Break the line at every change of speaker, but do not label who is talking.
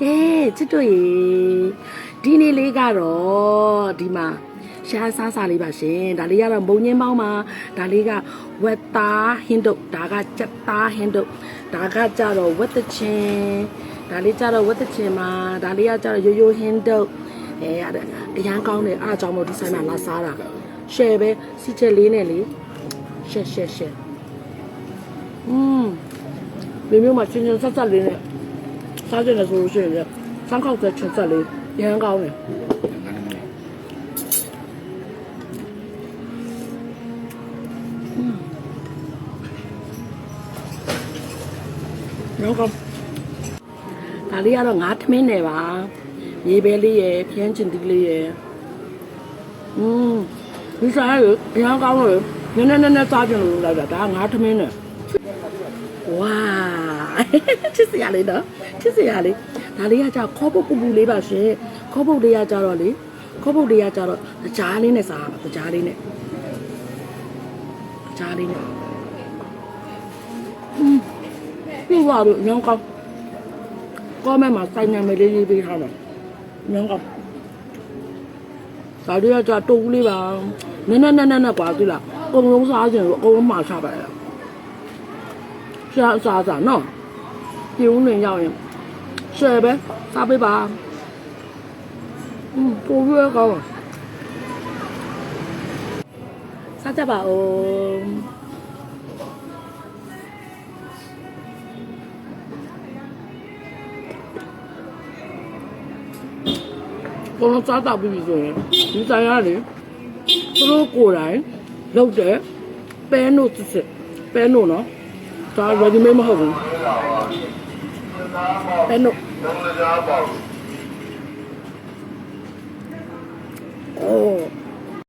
ကဲချစ်တို့ရေဒီနေ့လေးကတော့ဒီမှာရှားစားစားလေးပါရှင်ဒါလေးကတော့မုံညင်းပေါင်းမှာဒါလေးကဝက်သားဟင်းတုတ်ဒါကကြက်သားဟင်းတုတ်ဒါကကြတော့ဝက်တချင်ဒါလေးကြတော့ဝက်တချင်မှာဒါလေးကကြတော့ရိုးရိုးဟင်းတုတ်အဲအဲ့ဒါအရန်ကောင်းတယ်အားကြောင့်မို့ဒီဆိုင်မှာလာစားတာရှယ်ပဲစီချက်လေးနဲ့လေရှယ်ရှယ်ရှယ်อืมဒီမျိုးမှာချင်းချင်းဆက်ဆက်လေးနဲ့ စားကြတယ်ဆိုလို့ရှိရင်လည်းစမ်းခောက်တဲ့ချက်ဆက်လေးရမ်းကောင်းတယ်ရောကောဒါလေးကတော့ငါးထမင်းနယ်ပါရေပဲလေးရယ်ဖျန်းချင်တီးလေးရယ်อืมဒီစားရရမ်းကောင်းတယ်နည်းနည်းနည်းနည်းစားကြလို့လိုက်တာဒါကငါးထမင်းနယ် ဝါချစ်စရာလေးနော်ချစ်စရာလေးဒါလေးကကြာခေါပုတ်ပူပူလေးပါရှင်ခေါပုတ်လေးကကြာတော့လေခေါပုတ်လေးကကြာတော့ကြားလေးနဲ့စားရမှာကြားလေးနဲ့ကြားလေးနဲ့อืมပြပါတော့ညောင်းကောင်းကောမဲမှာစိုက်နေမယ်လေးလေးပေးထားတယ်ညောင်းကောင်းဒါလေးကကြာတူလေးပါနည်းနည်းနည်းနည်းကွာသိလားအကုန်လုံးစားကြတယ်အကုန်လုံးမှာချပါလေ ရှားစားစားနော်ပြုံးနေရောက်ရင်ရှယ်ပဲစားပေးပါอืมပိုရွယ်ကောင်းစားကြပါဦးဘုံစားတော့ပြီဆိုရင်ဒီဆိုင်ရလေသူတို့ကိုယ်တိုင်လုပ်တဲ့ပဲနို့စစ်စစ်ပဲနို့နော် ဒါ ready made မဟုတ်ဘူးပဲနို့